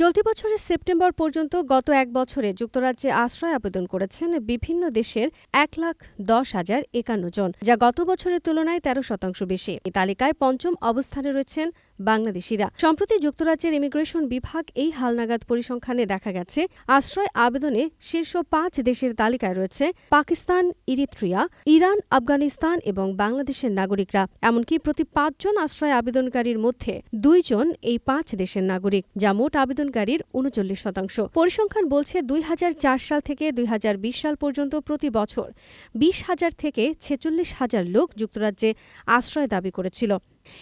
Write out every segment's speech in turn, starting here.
চলতি বছরের সেপ্টেম্বর পর্যন্ত গত এক বছরে যুক্তরাজ্যে আশ্রয় আবেদন করেছেন বিভিন্ন দেশের এক লাখ দশ হাজার একান্ন জন, যা গত বছরের তুলনায় তেরো শতাংশ বেশি। এই তালিকায় পঞ্চম অবস্থানে রয়েছেন বাংলাদেশিরা। সম্প্রতি যুক্তরাজ্যের ইমিগ্রেশন বিভাগ এই হালনাগাদ পরিসংখ্যানে দেখা গেছে, আশ্রয় আবেদনে শীর্ষ পাঁচ দেশের তালিকায় রয়েছে পাকিস্তান, ইরিত্রিয়া, ইরান, আফগানিস্তান এবং বাংলাদেশের নাগরিকরা। এমনকি প্রতি পাঁচজন আশ্রয় আবেদনকারীর মধ্যে দুইজন এই পাঁচ দেশের নাগরিক, যা মোট আবেদনকারীর উনচল্লিশ শতাংশ। পরিসংখ্যান বলছে, দুই হাজার চার সাল থেকে দুই হাজার বিশ সাল পর্যন্ত প্রতি বছর বিশ হাজার থেকে ছেচল্লিশ হাজার লোক যুক্তরাজ্যে আশ্রয় দাবি করেছিল।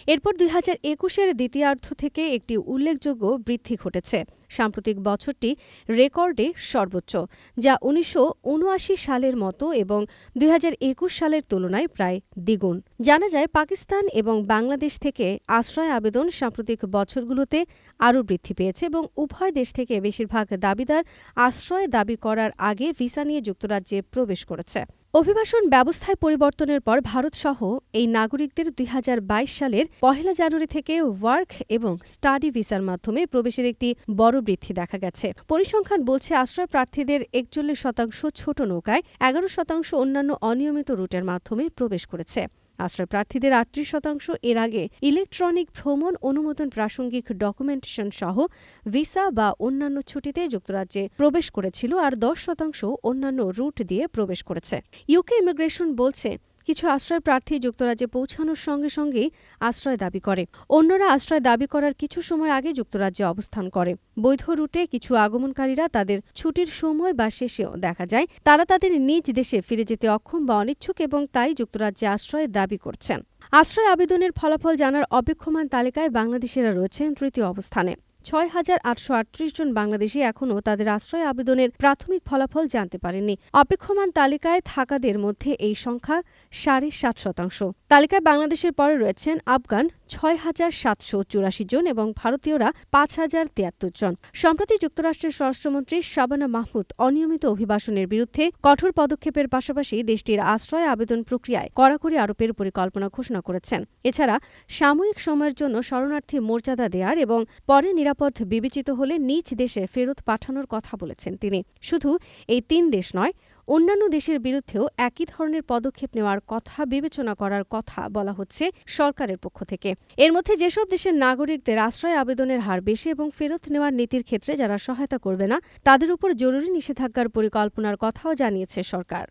এরপর দুই হাজার একুশের দ্বিতীয়ার্ধ থেকে একটি উল্লেখযোগ্য বৃদ্ধি ঘটেছে। সাম্প্রতিক বছরটি রেকর্ডে সর্বোচ্চ, যা উনিশশো উনআশি সালের মতো এবং দুই হাজার একুশ সালের তুলনায় প্রায় দ্বিগুণ। জানা যায়, পাকিস্তান এবং বাংলাদেশ থেকে আশ্রয় আবেদন সাম্প্রতিক বছরগুলোতে আরও বৃদ্ধি পেয়েছে এবং উভয় দেশ থেকে বেশিরভাগ দাবিদার আশ্রয় দাবি করার আগে ভিসা নিয়ে যুক্তরাজ্যে প্রবেশ করেছে। অভিবাসন ব্যবস্থায় পরিবর্তনের পর ভারতসহ এই নাগরিকদের দুই হাজার বাইশ সালের পহেলা জানুয়ারি থেকে ওয়ার্ক এবং স্টাডি ভিসার মাধ্যমে প্রবেশের একটি বড় বৃদ্ধি দেখা গেছে। পরিসংখ্যান বলছে, আশ্রয় প্রার্থীদের একচল্লিশ শতাংশ ছোট নৌকায়, এগারো শতাংশ অন্যান্য অনিয়মিত রুটের মাধ্যমে প্রবেশ করেছে। আশ্রয় প্রার্থীদের আটত্রিশ শতাংশ এর আগে ইলেকট্রনিক ভ্রমণ অনুমোদন প্রাসঙ্গিক ডকুমেন্টেশন সহ ভিসা বা অন্যান্য ছুটিতে যুক্তরাজ্যে প্রবেশ করেছিল আর দশ শতাংশ অন্যান্য রুট দিয়ে প্রবেশ করেছে। ইউকে ইমিগ্রেশন বলছে কিছু আশ্রয় প্রার্থী যুক্তরাজ্যে পৌঁছানোর সঙ্গে সঙ্গেই আশ্রয় দাবি করে। অন্যরা আশ্রয় দাবি করার কিছু সময় আগে যুক্তরাজ্যে অবস্থান করে। বৈধ রুটে কিছু আগমনকারীরা তাদের ছুটির সময় বা শেষেও দেখা যায়। তারা তাদের নিজ দেশে ফিরে যেতে অক্ষম বা অনিচ্ছুক এবং তাই যুক্তরাজ্যে আশ্রয়ের দাবি করছেন। আশ্রয় আবেদনের ফলাফল জানার অপেক্ষমান তালিকায় বাংলাদেশিরা রয়েছেন তৃতীয় অবস্থানে। ছয় হাজার আটশো আটত্রিশ জন বাংলাদেশি এখনও তাদের আশ্রয় আবেদনের প্রাথমিক ফলাফল জানতে পারেননি। অপেক্ষমান তালিকায় থাকাদের মধ্যে এই সংখ্যা সাড়ে সাত শতাংশ। তালিকায় বাংলাদেশের পরে রয়েছেন আফগান ছয় হাজার সাতশো চুরাশি জন এবং ভারতীয়রা পাঁচ হাজার তিয়াত্তর জন। সম্প্রতি যুক্তরাষ্ট্রের স্বরাষ্ট্রমন্ত্রী শাবানা মাহমুদ অনিয়মিত অভিবাসনের বিরুদ্ধে কঠোর পদক্ষেপের পাশাপাশি দেশটির আশ্রয় আবেদন প্রক্রিয়ায় কড়াকড়ি আরোপের পরিকল্পনা ঘোষণা করেছেন। এছাড়া সাময়িক সময়ের জন্য শরণার্থী মর্যাদা দেওয়ার এবং পরে নিরাপদ বিবেচিত হলে নিজ দেশে ফেরত পাঠানোর কথা বলেছেন তিনি। শুধু এই তিন দেশ নয়, অন্যান্য দেশের বিরুদ্ধেও একই ধরনের পদক্ষেপ নেওয়ার কথা বিবেচনা করার কথা বলা হচ্ছে সরকারের পক্ষ থেকে। এর মধ্যে যেসব দেশের নাগরিকদের আশ্রয় আবেদনের হার বেশি এবং ফেরত নেওয়ার নীতির ক্ষেত্রে যারা সহায়তা করবে না, তাদের উপর জরুরি নিষেধাজ্ঞার পরিকল্পনার কথাও জানিয়েছে সরকার।